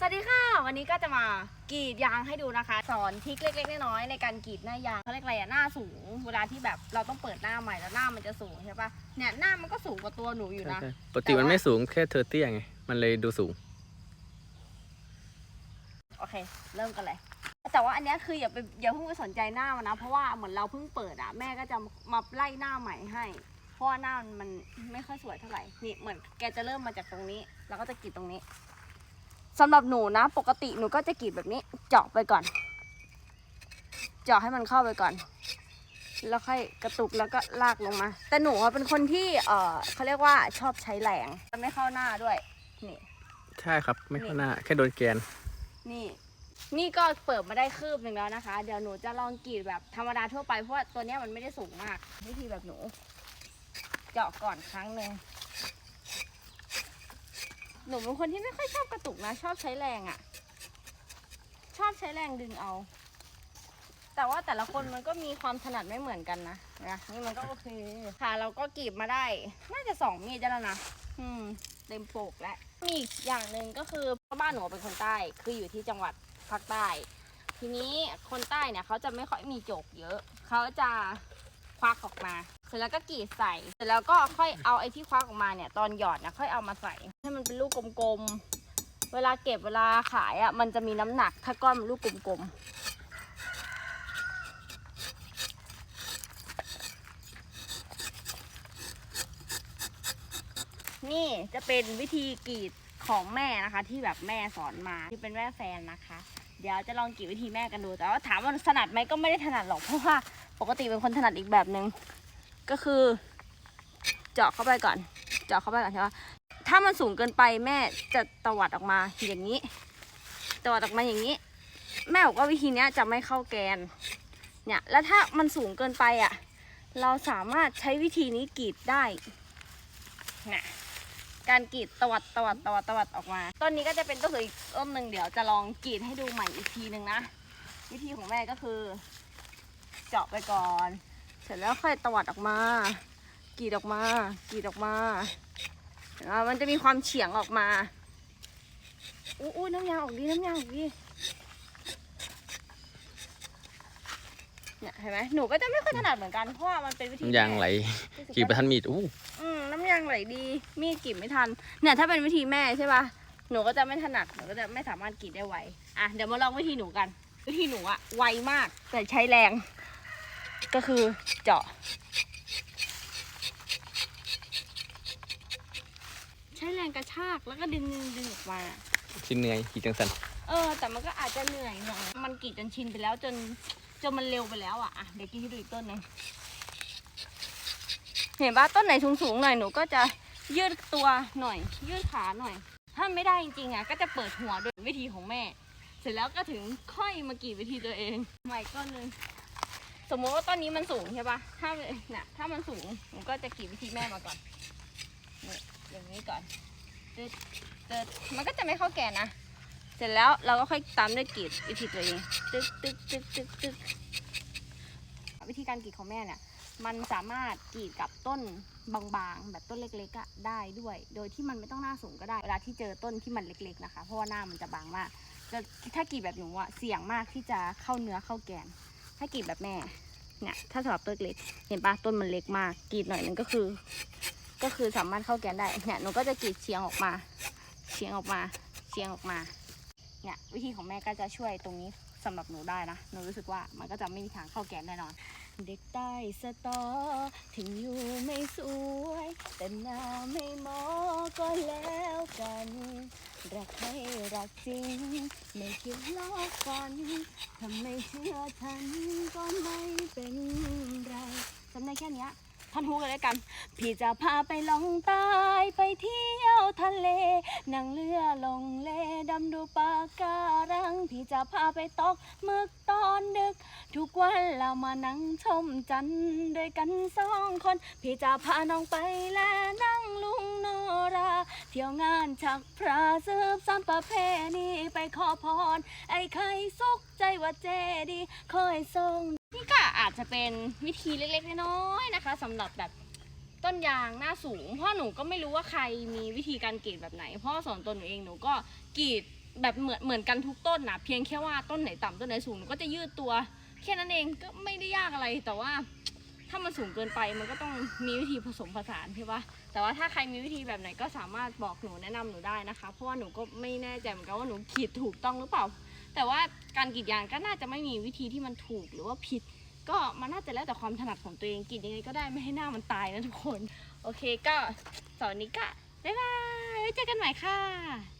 สวัสดีค่ะ วันนี้ก็จะมากรีดยางให้ดูนะคะ สอนทริคเล็กๆน้อยๆในการกรีดหน้ายางเขาเรียกอะไรอะหน้าสูง เวลาที่แบบเราต้องเปิดหน้าใหม่แล้วหน้ามันจะสูงใช่ปะเนี่ยหน้ามันก็สูงกว่าตัวหนูอยู่นะใช่ปกติมันไม่สูงแค่เธอเตี้ยไง มันเลยดูสูง โอเค เริ่มกันเลย แต่ว่าอันเนี้ยคืออย่าไปอย่าเพิ่งไปสนใจหน้ามันนะ เพราะว่าเหมือนเราเพิ่งเปิดอะแม่ก็จะมาไล่หน้าใหม่ให้ เพราะว่าหน้ามันมันไม่ค่อยสวยเท่าไหร่นี่เหมือนแกจะเริ่มมาจากตรงนี้ แล้วก็จะกรีดตรงนี้ สำหรับหนูนะ ปกติหนูก็จะกรีดแบบนี้ เจาะไปก่อน เจาะให้มันเข้าไปก่อน แล้วค่อยกระตุกแล้วก็ลากลงมา แต่หนูอะเป็นคนที่เออเขาเรียกว่าชอบใช้แรงจะไม่เข้าหน้าด้วยนี่ใช่ครับ ไม่เข้าหน้า แค่โดนแกน นี่ นี่ก็เปิดมาได้คืบหนึ่งแล้วนะคะ เดี๋ยวหนูจะลองกรีดแบบธรรมดาทั่วไปเพราะว่าตัวเนี้ยมันไม่ได้สูงมากวิธีแบบหนู เจาะก่อนครั้งหนึ่ง หนูเป็นคนที่ไม่ค่อยชอบกระตุกนะ ชอบใช้แรงอะ่ะ ชอบใช้แรงดึงเอา แต่ว่าแต่ละคนมันก็มีความถนัดไม่เหมือนกันนะนะนี่มันก็โอเคค่ะ เราก็กรีดมาได้ น่าจะสองมีดได้แล้วนะอืมเต็มโปกแล้วมีอีกอย่างหนึ่งก็คือบ้านหนูเป็นคนใต้ คืออยู่ที่จังหวัดภาคใต้ ทีนี้คนใต้เนี่ยเขาจะไม่ค่อยมีโจกเยอะ เขาจะ ควักออกมา เสร็จแล้วก็กรีดใส่ เสร็จแล้วก็ค่อยเอาไอ้ที่ควักออกมาเนี่ยตอนหยอดเนี่ยค่อยเอามาใส่ ให้มันเป็นลูกกลมๆ เวลาเก็บเวลาขายอะมันจะมีน้ำหนักถ้าก้อนมันลูกกลมๆนี่จะเป็นวิธีกรีดของแม่นะคะ ที่แบบแม่สอนมาที่เป็นแม่แฟนนะคะ เดี๋ยวจะลองกรีดวิธีแม่กันดูแต่ว่าถามว่าถนัดไหมก็ไม่ได้ถนัดหรอกเพราะว่า ปกติเป็นคนถนัดอีกแบบหนึ่งก็คือ เจาะเข้าไปก่อน เจาะเข้าไปก่อนใช่ปะถ้ามันสูงเกินไปแม่จะตวัดออกมาอย่างนี้ ตวัดออกมาอย่างนี้ แม่บอกว่าวิธีนี้จะไม่เข้าแกน เนี่ย แล้วถ้ามันสูงเกินไปอะ เราสามารถใช้วิธีนี้กรีดได้นะการกรีดตวัดตวัดตวัดตวัดออกมา ต้นนี้ก็จะเป็นต้นสวยอีกต้นหนึ่งเดี๋ยวจะลองกรีดให้ดูใหม่อีกทีหนึ่งนะ วิธีของแม่ก็คือ เจาะไปก่อน เสร็จแล้วค่อยตวัดออกมา กรีดออกมากรีดออกมาอ่ามันจะมีความเฉียงออกมาอู้อู้น้ำยางออกดีน้ำยางออกดีเนี่ยเห็นไหมหนูก็จะไม่ค่อยถนัดเหมือนกันเพราะว่ามันเป็นวิธีน้ำยางไหลแม่กี่ประทันมีดอู้อืมน้ำยางไหลดีมีดกรีดไม่ทัน เนี่ยถ้าเป็นวิธีแม่ใช่ปะหนูก็จะไม่ถนัดหนูก็จะไม่สามารถกรีดได้ไวอะเดี๋ยวมาลองวิธีหนูกัน วิธีหนูอะไวมากแต่ใช้แรง ก็คือเจาะ ใช้แรงกระชากแล้วก็ดึงดึงดึงออกมา ชิ้นเหนื่อยกี่จังสันเออ แต่มันก็อาจจะเหนื่อยหน่อยมันกรีดจนชินไปแล้วจนจนมันเร็วไปแล้วอะอะเดี๋ยวกินให้ดูอีกต้นหนึงเห็นปะต้นไหนสูงๆหน่อยหนูก็จะยืดตัวหน่อย ยืดขาหน่อย ถ้าไม่ได้จริงๆอะก็จะเปิดหัวโดยวิธีของแม่ เสร็จแล้วก็ถึงค่อยมากรีดวิธีตัวเองใหม่ก้อนหนึง สมมติว่าต้นนี้มันสูงใช่ปะถ้าเนี่ยถ้ามันสูงหนูก็จะกรีดวิธีแม่มาก่อนนี่อย่างนี้ก่อนตึ๊ดตึ๊ดมันก็จะไม่เข้าแก่นนะ เสร็จแล้วเราก็ค่อยตามด้วยกรีดวิธีตัวเอง ตึ๊กตึ๊กตึ๊กตึ๊กตึ๊กวิธีการกรีดของแม่เนี่ยมันสามารถกรีดกับต้นบางๆ แบบต้นเล็กๆอะได้ด้วย โดยที่มันไม่ต้องหน้าสูงก็ได้ เวลาที่เจอต้นที่มันเล็กๆนะคะ เพราะว่าหน้ามันจะบางมากจะถ้ากรีดแบบหนูอะเสี่ยงมากที่จะเข้าเนื้อเข้าแกน ถ้ากรีดแบบแม่ เนี่ย ถ้าสำหรับต้นเล็ก เห็นปะต้นมันเล็กมากกรีดหน่อยนึงก็คือ ก็คือสามารถเข้าแกนได้ เนี่ยหนูก็จะกรีดเฉียงออกมา เฉียงออกมา เฉียงออกมา เนี่ยวิธีของแม่ก็จะช่วยตรงนี้สำหรับหนูได้นะ หนูรู้สึกว่ามันก็จะไม่มีทางเข้าแกนแน่นอน เด็กใต้สตอ ถึงอยู่ไม่สวย แต่หน้าไม่หมอก็แล้วกัน รักให้รักจริง ไม่คิดลอกฟันทำไม่เชื่อฉันก็ไม่เป็นไรจำได้แค่เนี้ยท่อนฮุกเลยแล้วกัน พี่จะพาไปลองใต้ไปเที่ยวทะเล นั่งเรือลงเลดำดูปะการัง พี่จะพาไปตกหมึกตอนดึก ทุกวันเรามานั่งชมจันทร์ด้วยกันสองคน พี่จะพาน้องไปแลนั่งลุงโนรา เที่ยวงานชักพระสืบสานประเพณีไปขอพร ไอ้ไข่สุกใจว่าเจดีคอยทรงนี่ก็อาจจะเป็นวิธีเล็กๆน้อยๆนะคะสำหรับแบบต้นยางหน้าสูงเพราะหนูก็ไม่รู้ว่าใครมีวิธีการกรีดแบบไหน เพราะส่วนตัวหนูเองหนูก็กรีดแบบเหมือนเหมือนกันทุกต้นนะเพียงแค่ว่าต้นไหนต่ำต้นไหนสูงหนูก็จะยืดตัว แค่นั้นเองก็ไม่ได้ยากอะไรแต่ว่า ถ้ามันสูงเกินไปมันก็ต้องมีวิธีผสมผสานใช่ปะแต่ว่าถ้าใครมีวิธีแบบไหนก็สามารถบอกหนูแนะนำหนูได้นะคะ เพราะว่าหนูก็ไม่แน่ใจเหมือนกันว่าหนูขีดถูกต้องหรือเปล่า แต่ว่าการกรีดยางก็น่าจะไม่มีวิธีที่มันถูกหรือว่าผิด ก็มันน่าจะแล้วแต่ความถนัดของตัวเองกรีดยังไงก็ได้ไม่ให้หน้ามันตายนะทุกคน โอเคก็สำหรับวันนี้ก็บ๊ายบายไว้เจอกันใหม่ค่ะ